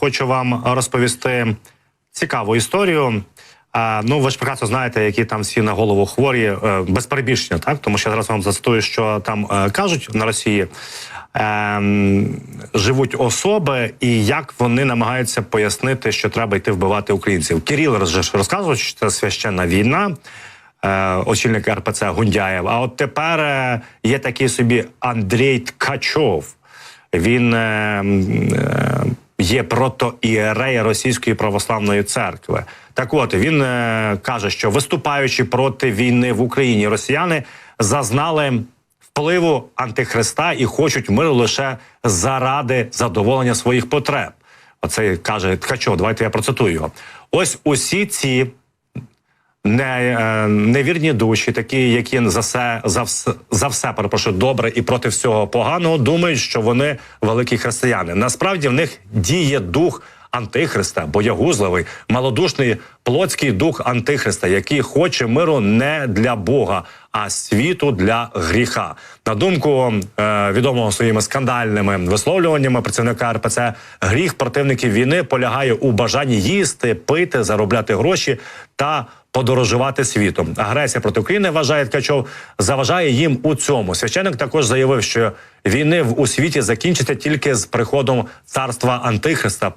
Хочу вам розповісти цікаву історію. Ну, ви ж прекрасно знаєте, які там всі на голову хворі, е, без перебільшення, так? Тому що я зараз вам зацитую, що там е, кажуть на Росії. Ем, живуть особи, і як вони намагаються пояснити, що треба йти вбивати українців. Ж розказував, що це священна війна, е, очільник РПЦ Гундяєв. А от тепер є такий собі Андрій Ткачов. Він е, е, є протоієрей Російської православної церкви. Так от він е, каже, що виступаючи проти війни в Україні, росіяни зазнали впливу антихриста і хочуть миру лише заради задоволення своїх потреб. Оце каже Ткачов. Давайте я процитую його. Ось усі ці не, е, невірні душі, такі, які за все, за все, за все перепрошую, добре і проти всього поганого, думають, що вони великі християни. Насправді в них діє дух антихриста, боягузливий, малодушний плотський дух антихриста, який хоче миру не для Бога, а світу для гріха. На думку е, відомого своїми скандальними висловлюваннями працівника РПЦ, гріх противників війни полягає у бажанні їсти, пити, заробляти гроші та подорожувати світом. Агресія проти України вважає Ткачов, заважає їм у цьому. Священник також заявив, що війни в у світі закінчаться тільки з приходом царства Антихриста.